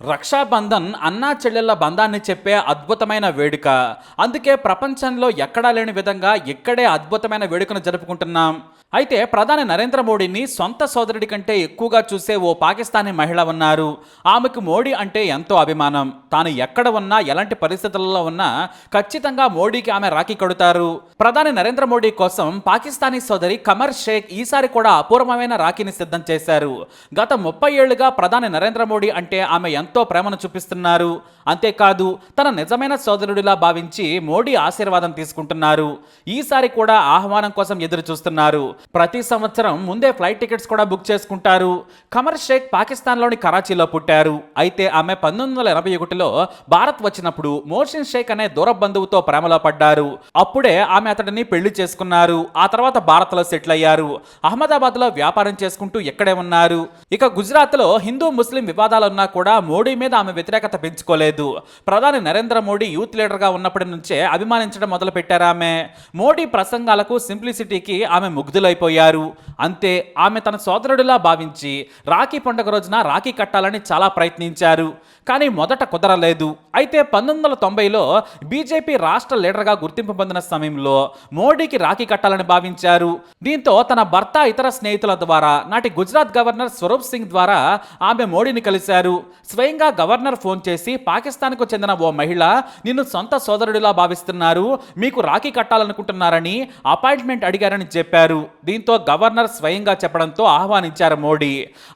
రక్షాబంధన్ అన్నా చెల్లెళ్ళ బంధాన్ని చెప్పే అద్భుతమైన వేడుక. అందుకే ప్రపంచంలో ఎక్కడా లేని విధంగా ఇక్కడే అద్భుతమైన వేడుకను జరుపుకుంటున్నాం. అయితే ప్రధాని నరేంద్ర మోడీని సొంత సోదరుడి కంటే ఎక్కువగా చూసే ఓ పాకిస్తానీ మహిళ ఉన్నారు. ఆమెకు మోడీ అంటే ఎంతో అభిమానం. తాను ఎక్కడ ఉన్నా ఎలాంటి పరిస్థితులలో ఉన్నా ఖచ్చితంగా మోడీకి ఆమె రాఖీ కడుతారు. ప్రధాని నరేంద్ర మోడీ కోసం పాకిస్తానీ సోదరి కమర్ షేక్ ఈసారి కూడా అపూర్వమైన రాఖీని సిద్ధం చేశారు. గత ముప్పై ఏళ్ళుగా ప్రధాని నరేంద్ర మోడీ అంటే ఆమె ఎంతో ప్రేమను చూపిస్తున్నారు. అంతేకాదు తన నిజమైన సోదరుడిలా భావించి మోడీ ఆశీర్వాదం తీసుకుంటున్నారు. ఈసారి కూడా ఆహ్వానం కోసం ఎదురు చూస్తున్నారు ప్రతి సంవత్సరం ముందే ఫ్లైట్ టికెట్స్ కూడా బుక్ చేసుకుంటారు. కమర్ షేక్ పాకిస్తాన్లోని కరాచీలో పుట్టారు. అయితే ఆమె పంతొమ్మిది వందల ఎనభై ఒకటిలో భారత్ వచ్చినప్పుడు మోషన్ షేక్ అనే దూర బంధువుతో ప్రేమలో పడ్డారు. అప్పుడే ఆమె అతడిని పెళ్ళి చేసుకున్నారు. ఆ తర్వాత భారత్లో సెటిల్ అయ్యారు. అహ్మదాబాద్లో వ్యాపారం చేసుకుంటూ ఇక్కడే ఉన్నారు. ఇక గుజరాత్లో హిందూ ముస్లిం వివాదాలున్నా కూడా మోడీ మీద ఆమె వ్యతిరేకత పెంచుకోలేదు. ప్రధాని నరేంద్ర మోడీ యూత్ లీడర్గా ఉన్నప్పటి నుంచే అభిమానించడం మొదలు ఆమె. మోడీ ప్రసంగాలకు సింప్లిసిటీకి ఆమె ముగ్ధులైపోయారు. అంతే ఆమె తన సోదరుడిలా భావించి రాఖీ పండుగ రోజున రాఖీ కట్టాలని చాలా ప్రయత్నించారు. కానీ మొదట కుదరలేదు. అయితే పంతొమ్మిది వందల తొంభైలో బీజేపీ రాష్ట్ర లీడర్గా గుర్తింపు పొందిన సమయంలో మోడీకి రాఖీ కట్టాలని భావించారు. దీంతో తన భర్త ఇతర స్నేహితుల ద్వారా నాటి గుజరాత్ గవర్నర్ స్వరూప్ సింగ్ ద్వారా ఆమె మోడీని కలిశారు. స్వయంగా గవర్నర్ ఫోన్ చేసి పాకిస్తాన్కు చెందిన ఓ మహిళ నిన్ను సొంత సోదరుడిలా భావిస్తున్నారు మీకు రాఖీ కట్టాలనుకుంటున్నారని అపాయింట్మెంట్ అడిగారని చెప్పారు. దీంతో గవర్నర్ స్వయంగా చెప్పడంతో ఆహ్వానించారు మోడీ.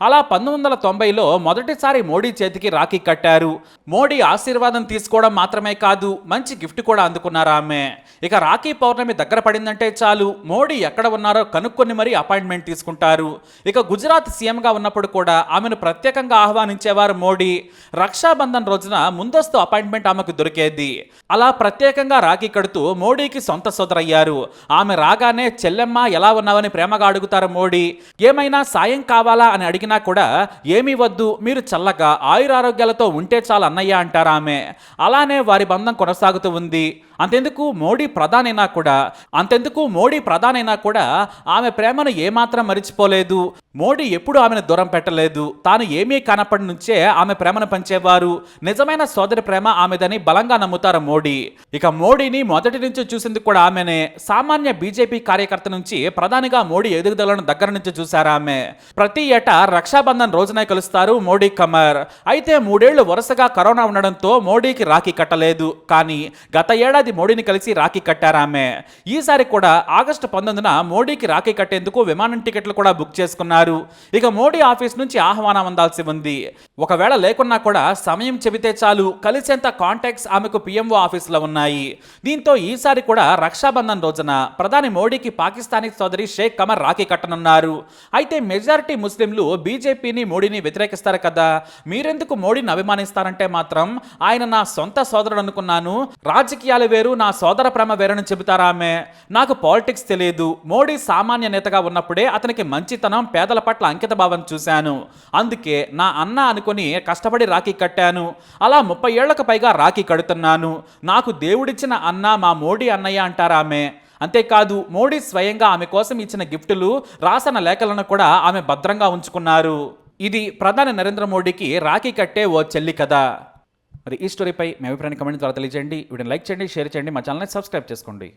అలా పంతొమ్మిది వందల తొంభైలో మొదటిసారి మోడీ చేతికి రాఖీ కట్టారు. మోడీ ఆశీర్వాదం తీసుకోవడం మాత్రమే కాదు మంచి గిఫ్ట్ కూడా అందుకున్నారు ఆమె. ఇక రాఖీ పౌర్ణమి దగ్గర పడిందంటే చాలు మోడీ ఎక్కడ ఉన్నారో కనుక్కొని మరీ అపాయింట్మెంట్ తీసుకుంటారు. ఇక గుజరాత్ సీఎంగా ఉన్నప్పుడు కూడా ఆమెను ప్రత్యేకంగా ఆహ్వానించేవారు మోడీ. రక్షాబంధన్ రోజున ముందస్తు అపాయింట్మెంట్ ఆమెకు దొరికేది. అలా ప్రత్యేకంగా రాఖీ కడుతూ మోడీకి సొంత సోదరయ్యారు. ఆమె రాగానే చెల్లెమ్మ ఎలా ఉన్నావని ప్రేమగా అడుగుతారు మోడీ. ఏమైనా సాయం కావాలా అని అడిగినా కూడా ఏమీ వద్దు మీరు చల్లగా ఆయురారోగ్యాలతో ఉంటే చాలు అన్నయ్య అంటారు ఆమె. అలానే వారి బంధం కొనసాగుతూ ఉంది. అంతెందుకు మోడీ ప్రధానైనా కూడా అంతెందుకు మోడీ ప్రధానైనా కూడా ఆమె ప్రేమను ఏమాత్రం మరిచిపోలేదు. మోడీ ఎప్పుడు ఆమెను దూరం పెట్టలేదు. తాను ఏమీ కానప్పటి నుంచే ఆమె ప్రేమను పంచేవారు. నిజమైన సోదరి ప్రేమ ఆమెదని బలంగా నమ్ముతారు మోడీ. ఇక మోడీని మొదటి నుంచి చూసింది కూడా ఆమెనే. సామాన్య బీజేపీ కార్యకర్త నుంచి ప్రధానిగా మోడీ ఎదుగుదలను దగ్గర నుంచి చూశారు ఆమె. ప్రతి ఏటా రక్షాబంధన్ రోజునే కలుస్తారు మోడీ కమర్ అయితే మూడేళ్ళు వరుసగా కరోనా ఉండడంతో మోడీకి రాఖీ కట్టలేదు. కానీ గత ఏడాది మోడీని కలిసి రాఖీ కట్టారు ఆమె ఈసారి కూడా ఆగస్టు పంతొమ్మిదిన మోడీకి రాఖీ కట్టేందుకు విమానం టికెట్లు కూడా బుక్ చేసుకున్నారు. ఇక మోడీ ఆఫీస్ నుంచి ఆహ్వానం అందాల్సి ఉంది. ఒకవేళ లేకున్నా కూడా సమయం చెబితే చాలు. కలిసేంత కాంటాక్ట్స్ ఆమెకు పిఎంఓ ఆఫీసులో ఉన్నాయి. దీంతో ఈసారి కూడా రక్షాబంధన్ రోజున ప్రధాని మోడీకి పాకిస్తానీ సోదరి షేక్ కమర్ రాఖీ కట్టనున్నారు. అయితే మెజారిటీ ముస్లింలు బీజేపీని మోడీని వ్యతిరేకిస్తారు కదా. మీరెందుకు మోడీని అభిమానిస్తారంటే మాత్రం ఆయన నా సొంత సోదరుడు అనుకున్నాను రాజకీయాలు వేరు నా సోదర ప్రేమ వేరని చెబుతారా ఆమె? నాకు పాలిటిక్స్ తెలియదు. మోడీ సామాన్య నేతగా ఉన్నప్పుడే అతనికి మంచితనం పేదల పట్ల అంకిత భావం చూశాను. అందుకే నా అన్న అనుకుని కష్టపడి రాఖీ కట్టాను. అలా ముప్పై ఏళ్ళకు పైగా రాఖీ కడుతున్నాను. నాకు దేవుడిచ్చిన అన్న మా మోడీ అన్నయ్య అంటారా ఆమె? అంతేకాదు మోడీ స్వయంగా ఆమె కోసం ఇచ్చిన గిఫ్టులు రాసిన లేఖలను కూడా ఆమె భద్రంగా ఉంచుకున్నారు. ఇది ప్రధాని నరేంద్ర మోడీకి రాఖీ కట్టే ఓ చెల్లి కథ. మరి ఈ స్టోరీపై మీ అభిప్రాయాన్ని కమెంట్ ద్వారా తెలియజేయండి. వీడియోని లైక్ చేయండి షేర్ చేయండి మా ఛానల్ని సబ్స్క్రైబ్ చేసుకోండి.